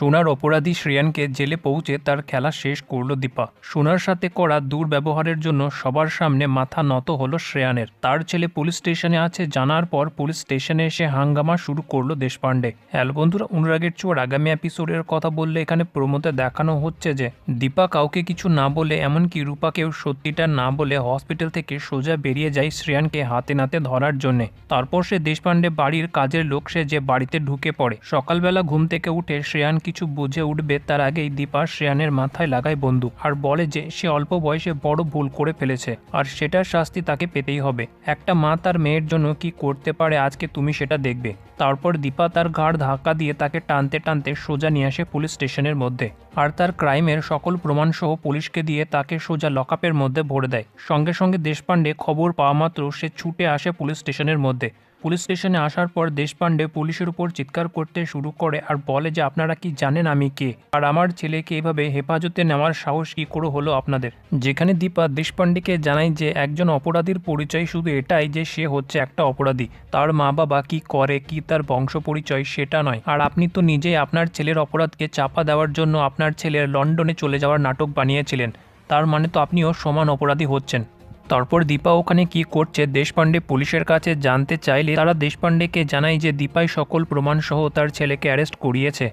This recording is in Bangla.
সোনার অপরাধী শ্রেয়ানকে জেলে পৌঁছে তার খেলা শেষ করল দীপা। সোনার সাথে করা দুর্ব্যবহারের জন্য সবার সামনে মাথা নত হলো শ্রেয়ানের। তার ছেলে পুলিশ স্টেশনে আছে, জানার পর পুলিশ স্টেশনে এসে হাঙ্গামা শুরু করল দেশপান্ডে হ্যালো বন্ধুরা, অনুরাগের চোর আগামী এপিসোডের কথা বললে এখানে প্রমোতে দেখানো হচ্ছে যে, দীপা কাউকে কিছু না বলে, এমনকি রূপাকেও সত্যিটা না বলে হসপিটাল থেকে সোজা বেরিয়ে যায় শ্রেয়ানকে হাতে নাতে ধরার জন্যে। তারপর সে দেশপান্ডে বাড়ির কাজের লোক সে যে বাড়িতে ঢুকে পড়ে। সকালবেলা ঘুম থেকে উঠে শ্রেয়ান কিছু বুঝে উঠবে, তার আগেই দীপা শ্রেয়ানের মাথায় লাগায় বন্দুক আর বলে যে সে অল্প বয়সে বড় ভুল করে ফেলেছে আর সেটার শাস্তি তাকে পেতেই হবে। একটা মা তার মেয়ের জন্য কি করতে পারে আজকে তুমি সেটা দেখবে। তারপর দীপা তার ঘাড় ধাক্কা দিয়ে তাকে টানতে টানতে সোজা নিয়ে আসে পুলিশ স্টেশনের মধ্যে আর তার ক্রাইমের সকল প্রমাণসহ পুলিশকে দিয়ে তাকে সোজা লকআপের মধ্যে ভরে দেয়। সঙ্গে সঙ্গে দেশপান্ডে খবর পাওয়া মাত্র সে ছুটে আসে পুলিশ স্টেশনের মধ্যে পুলিশ স্টেশনে আসার পর দেশপান্ডে পুলিশের উপর চিৎকার করতে শুরু করে আর বলে যে, আপনারা কি জানেন আমি কে? আর আমার ছেলেকে এভাবে হেফাজতে নেওয়ার সাহস কি করে হলো আপনাদের? যেখানে দীপা দেশপান্ডেকে জানায় যে, একজন অপরাধীর পরিচয় শুধু এটাই যে, সে হচ্ছে একটা অপরাধী। তার মা বাবা কি করে, কি তার বংশ পরিচয় সেটা নয়। আর আপনি তো নিজেই আপনার ছেলের অপরাধকে চাপা দেওয়ার জন্য আপনার ছেলের লন্ডনে চলে যাওয়ার নাটক বানিয়েছিলেন। তার মানে তো আপনিও সমান অপরাধী হচ্ছেন। তারপর দীপা ওখানে কি করছে? দেশপাণ্ডে পুলিশের কাছে জানতে চাইলে তারা দেশপাণ্ডেকে জানায় যে দীপাই সকল প্রমাণসহ তার ছেলেকে অ্যারেস্ট করিয়েছে।